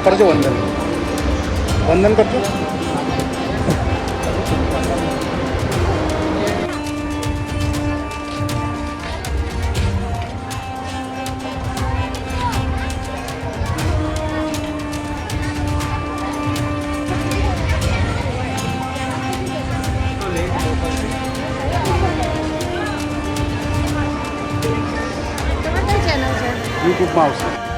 કરજો વંદન વંદન કરજો તમારે કઈ ચેનલ છે યુટ્યુબમાં આવશે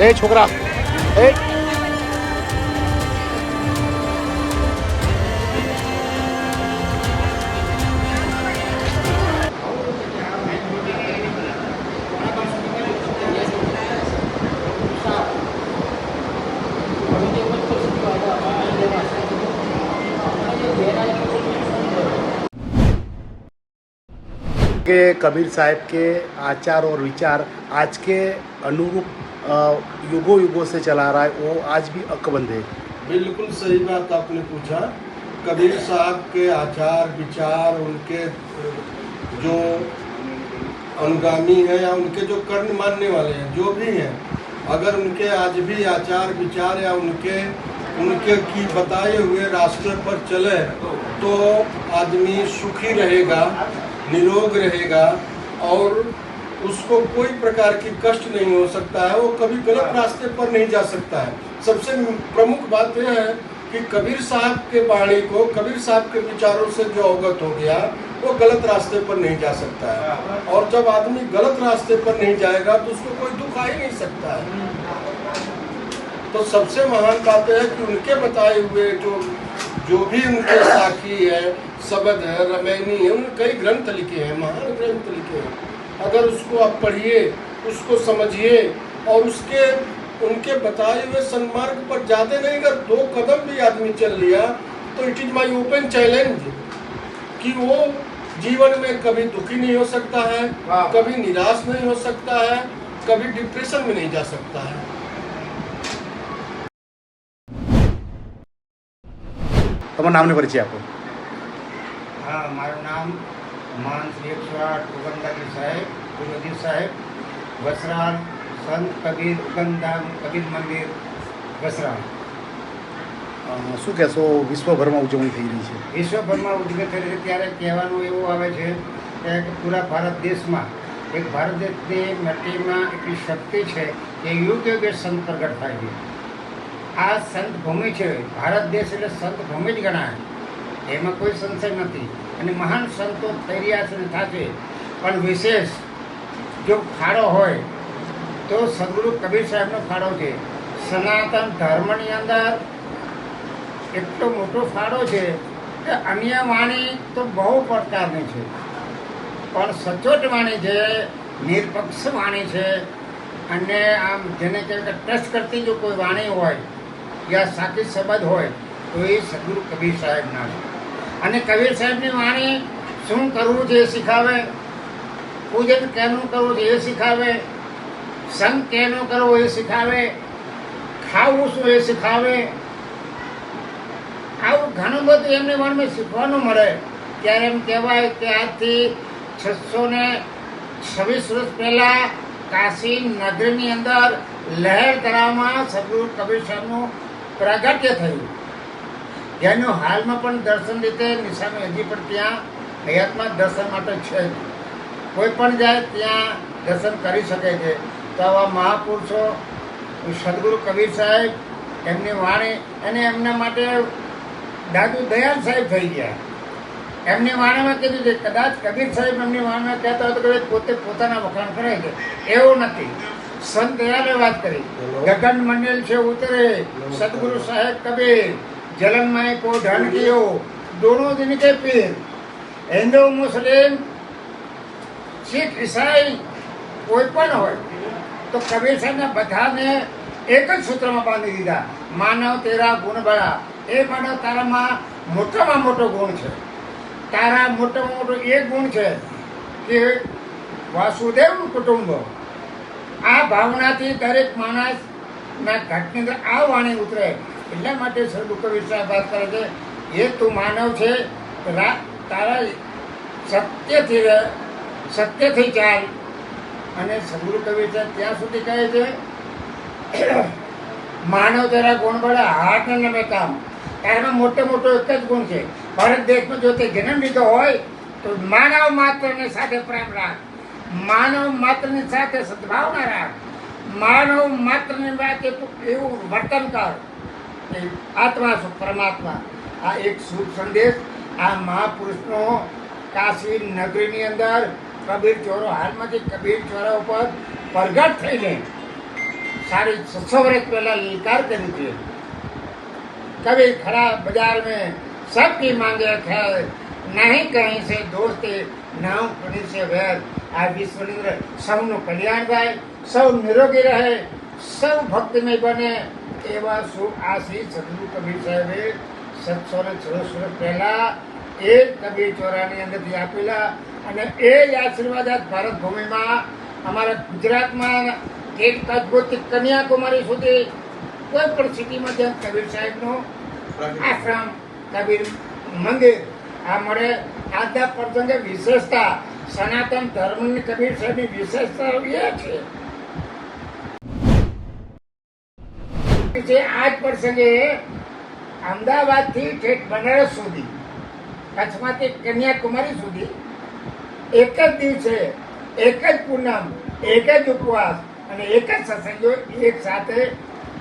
એ છોકરા એ के, कबीर साहब के आचार और विचार आज के अनुरूप युगों युगों से चला रहा है, वो आज भी अकबंद है। बिल्कुल सही बात आपने पूछा। कबीर साहब के आचार, विचार, उनके जो अनुगामी है या उनके जो कर्ण मानने वाले हैं, जो भी हैं, अगर उनके आज भी आचार, विचार या उनके उनके की बताए हुए रास्ते पर चले तो आदमी सुखी रहेगा। निरोग रहेगा और उसको कोई प्रकार की कष्ट नहीं हो सकता है वो कभी गलत रास्ते पर नहीं जा सकता है। सबसे प्रमुख बात यह है कि कबीर साहब के वाणी को कबीर साहब के विचारों से जो अवगत हो गया वो गलत रास्ते पर नहीं जा सकता है। और जब आदमी गलत रास्ते पर नहीं जाएगा तो उसको कोई दुख आ ही नहीं सकता है। तो सबसे महान बात है कि उनके बताए हुए जो जो भी उनके साखी है शब्द है रमैनी है उन कई ग्रंथ लिखे हैं महान ग्रंथ लिखे हैं। अगर उसको आप पढ़िए उसको समझिए और उसके उनके बताए हुए सन्मार्ग पर जाते नहीं अगर दो कदम भी आदमी चल लिया तो it is my open challenge कि वो जीवन में कभी दुखी नहीं हो सकता है कभी निराश नहीं हो सकता है कभी डिप्रेशन में नहीं जा सकता है। તમારા નામને પરિચય આપો. હા મારું નામ માન શ્રી એકસો સાહેબ ગુરુજી સાહેબ વસરાલ સંત કબીર ઉગમધામ કબીર મંદિર વસરાલ શું કહેશો વિશ્વભરમાં ઉજવણી થઈ રહી છે? વિશ્વભરમાં ઉજવે થઈ રહી છે. ત્યારે કહેવાનું એવું આવે છે કે પૂરા ભારત દેશમાં એક ભારત દેશની માટીમાં એટલી શક્તિ છે કે યુગ યુગે સંત પ્રગટ થાય છે. આ સંત ભૂમિ છે. ભારત દેશ એટલે સંત ભૂમિ જ ગણાય. એમાં કોઈ સંશય નથી. અને મહાન સંતો થઈ રહ્યા છે ને થશે. પણ વિશેષ જો ફાળો હોય, તો સદગુરુ કબીર સાહેબનો ફાળો છે. સનાતન ધર્મની અંદર એટલો મોટો ફાળો છે કે અન્ય વાણી તો બહુ પડકારની છે. પણ સચોટ વાણી છે નિરપક્ષ વાણી છે અને આમ જેને કહેવાય કે ટ્રસ્ટ કરતી જો કોઈ વાણી હોય યા સાચી સંબંધ હોય, તો એ સદગુરુ કબીર સાહેબના છે. અને કબીર સાહેબની વાણી શું કરવું છે એ શીખાવે? પૂજન કેનું કરવું છે એ શીખાવે? સંગ કેનો કરવો એ શીખાવે? ખાવું શું એ શીખાવે? આવું ઘણું બધું એમને વાણીમાં શીખવાનું મળે. ત્યારે એમ કહેવાય કે આજથી છસો ને છવ્વીસ વર્ષ પહેલાં કાશી નગરની અંદર લહેર તળાવમાં સદગુરુ કબીર સાહેબનું પ્રાગટ્ય થયું. જેનું હાલમાં પણ દર્શન રીતે નિશાની હજી પણ ત્યાં હયાતમાં દર્શન માટે છે. કોઈ પણ જાય ત્યાં દર્શન કરી શકે છે. તો આવા મહાપુરુષો, સદગુરુ કબીર સાહેબ, એમની વાણી અને એમના માટે દાદુ દયાલ સાહેબ થઈ ગયા. એમની વાણીમાં કીધું છે, કદાચ કબીર સાહેબ એમની વાણીમાં કહેતા હોય તો કદાચ પોતે પોતાના વખાણ કરે છે. એવું નથી. સંત દયાલે વાત કરી. ગગન મંડળ છે ઉતરે સદગુરુ સાહેબ કબીર જલનમાં કો ઢન કિયો દોનો દિન કે પીર. હિન્દુ મુસ્લિમ શીખ ઈસાઈ કોઈ પણ હોય તો કબીર સાહેબને બધાને એક જ સૂત્રમાં બાંધી દીધા માનવ તેરા ગુણ બળા. એ માનવ તારામાં મોટામાં મોટો ગુણ છે. તારા મોટામાં મોટો એક ગુણ છે કે વાસુદેવ કુટુંબ. આ ભાવનાથી દરેક માણસના ઘટની અંદર આ વાણી ઉતરે. એટલા માટે સદુ કબીર સાહેબ વાત કરે છે. એ તું માનવ છે તારા સત્યથી રહે સત્યથી ચાલ. અને સદગુરુ કવિ સાહેબ ત્યાં સુધી કહે છે, માનવ તારા ગુણ બળા, હાથ નમે કામ. તારામાં મોટો મોટો એક જ ગુણ છે. ભારત દેશમાં જો તે જન્મ લીધો હોય, તો માનવ માત્રને સાથે પ્રેમ રાખ. માનવ માત્રની સાથે સદભાવના રાખ માનવ માત્રની વાત એવું વર્તન કર કે આત્મા સુખ પરમાત્મા આ એક શુભ સંદેશ આ મહાપુરુષનો કાશી નગરીની અંદર કબીર ચોરો હાલમાંથી કબીર ચોરા ઉપર પ્રગટ થઈને साढ़े छः वर्ष पहला ललकार करी थी कभी खड़ा बाजार में सबकी मांगे थे नहीं कहीं से दोस्ती ના કણી છે વેદ આ વિશ્વની અંદર સૌનું કલ્યાણ થાય, સૌ નિરોગી રહે, સૌ ભક્તિમય બને એવા શું આ શ્રી સદગુરુ કબીર સાહેબે સત્સો ને છ વર્ષ પહેલા એ જ કબીર ચોરાની અંદરથી આપેલા અને એ જ આશીર્વાદ આજ ભારત ભૂમિમાં અમારા ગુજરાતમાં એક અદભુત કન્યાકુમારી સુધી કોઈ પણ સિટીમાં જેમ કબીર સાહેબનો આશ્રમ, કબીર મંદિર, આ મળે. આજના પ્રસંગે વિશેષતા સનાતન ધર્મની કબીર સાહેબની વિશેષતા એ છે. છે આજ પ્રસંગે અમદાવાદથી ઠેઠ બનારસ સુધી, કચ્છમાંથી કન્યાકુમારી સુધી, એક જ દિવસે એક જ પૂનમ, એક જ ઉપવાસ અને એક જ સત્સંગો એક સાથે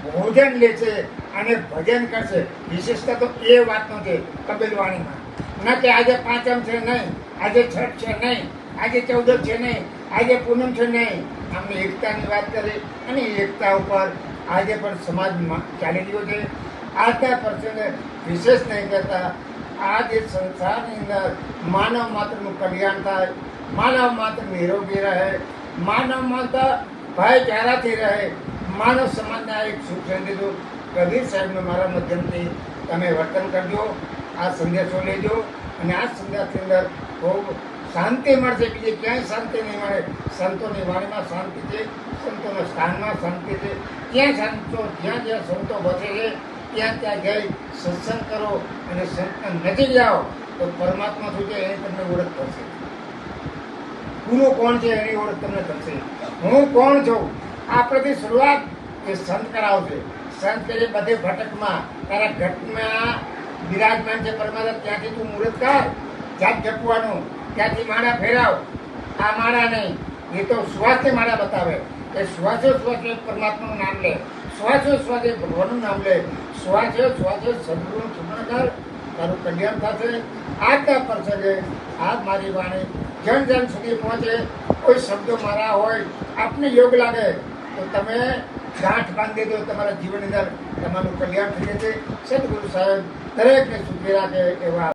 ભોજન લે છે અને ભજન કરશે. વિશેષતા તો એ વાતનો છે કબીરવાણીમાં ના કે આજે પાંચમ છે નહીં. આજે છઠ છે નહીં, આજે ચૌદસ છે નહીં, આજે પૂનમ છે નહીં. આમને એકતાની વાત કરી અને એકતા ઉપર આજે પણ સમાજમાં ચાલી રહ્યો છે. આજના પ્રસંગે વિશેષ નહીં કહેતા આ જે સંસારની અંદર માનવ માત્રનું કલ્યાણ થાય, માનવ માત્ર નિરોગી રહે, માનવ માત્ર ભાઈચારાથી રહે. માનવ સમાજના એક સુખ સંદેશો કબીર સાહેબને મારા માધ્યમથી તમે વર્તન કરજો, આ સંદેશો લેજો અને આ સંદેશની અંદર ખૂબ શાંતિ મળશે. બીજે ક્યાંય શાંતિ નહીં મળે. સંતોની વાણીમાં શાંતિ છે, સંતોના સ્થાનમાં શાંતિ છે. ત્યાં સંતો, જ્યાં જ્યાં સંતો બસે છે, ત્યાં ત્યાં જઈ સત્સંગ કરો અને સંતના નજીક જાઓ, તો પરમાત્મા શું છે એની તમને ઓળખ થશે. ગુરુ કોણ છે એની ઓળખ તમને થશે. હું કોણ છું? આપણેથી શરૂઆત એ સંત કરાવશે. સંત કે બધે ભટકમાં, તારા ઘટમાં બિરાજમાન છે પરમાત્મા, ત્યાંથી તું મુહૂર્ત કર. જાત જપવાનું ત્યાંથી માળા ફેરાવ, આ માળા નહીં. એ તો શ્વાસે માળા બતાવે. એ શ્વાસો શ્વાસે પરમાત્માનું નામ લે. શ્વાસો શ્વાસે ભગવાનનું નામ લે. શ્વાસે શ્વાસે સદગુરુનું ચૂંટણ કર તારું કલ્યાણ થશે. આજના પ્રસંગે આ મારી વાણી જન જન સુધી પહોંચે. કોઈ શબ્દો મારા હોય, આપને યોગ લાગે, તો તમે ગાંઠ બાંધી દો તમારા જીવનની અંદર. તમારું કલ્યાણ થઈ જશે. સદગુરુ સાહેબ દરેકને સુખી રાખે એવા